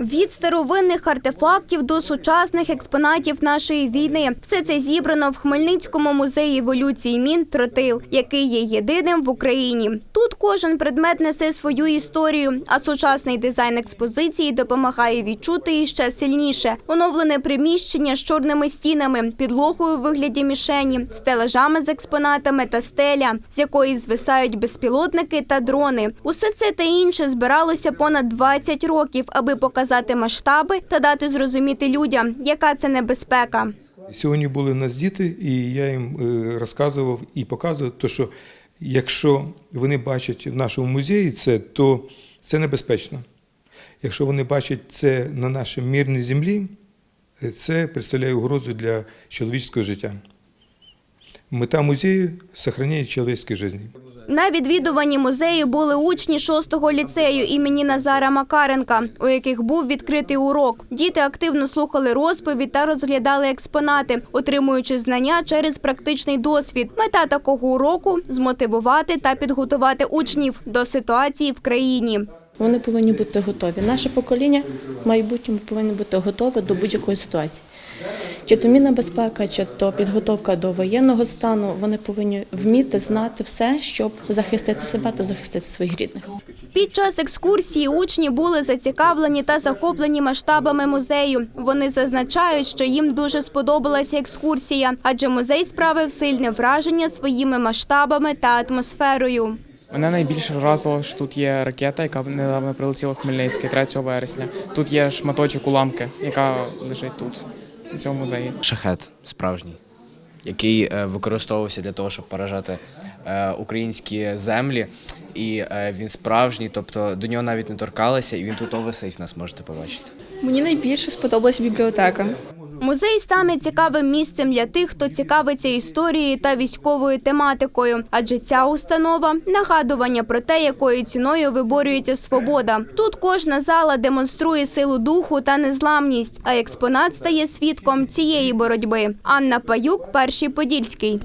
Від старовинних артефактів до сучасних експонатів нашої війни все це зібрано в Хмельницькому музеї еволюції мін Тротил, який є єдиним в Україні. Тут кожен предмет несе свою історію, а сучасний дизайн експозиції допомагає відчути її ще сильніше. Оновлене приміщення з чорними стінами, підлогою у вигляді мішені, стелажами з експонатами та стеля, з якої звисають безпілотники та дрони. Усе це та інше збиралося понад 20 років, аби показати масштаби та дати зрозуміти людям, яка це небезпека. Сьогодні були в нас діти, і я їм е, розказував і показував, то, що якщо вони бачать в нашому музеї це, то це небезпечно. Якщо вони бачать це на нашій мирній землі, е, це представляє угрозу для чоловічського життя. Мета музею зберігання чоловічської життя. На відвідуванні музею були учні 6-го ліцею імені Назара Макаренка, у яких був відкритий урок. Діти активно слухали розповідь та розглядали експонати, отримуючи знання через практичний досвід. Мета такого уроку змотивувати та підготувати учнів до ситуації в країні. Вони повинні бути готові. Наше покоління в майбутньому повинно бути готове до будь-якої ситуації. Чи то мінна безпека, чи то підготовка до воєнного стану. Вони повинні вміти знати все, щоб захистити себе та захистити своїх рідних. Під час екскурсії учні були зацікавлені та захоплені масштабами музею. Вони зазначають, що їм дуже сподобалася екскурсія, адже музей справив сильне враження своїми масштабами та атмосферою. Мене найбільше вразило, що тут є ракета, яка недавно прилетіла в Хмельницький 3 вересня. Тут є шматочок уламки, яка лежить тут, у цьому музеї. шахет справжній, який е, використовувався для того, щоб поражати е, українські землі. І е, він справжній, тобто до нього навіть не торкалися, і він тут висить, нас можете побачити. Мені найбільше сподобалася бібліотека. Музей стане цікавим місцем для тих, хто цікавиться історією та військовою тематикою, адже ця установа нагадування про те, якою ціною виборюється свобода. Тут кожна зала демонструє силу духу та незламність, а експонат стає свідком цієї боротьби. Анна Паюк, перший подільський.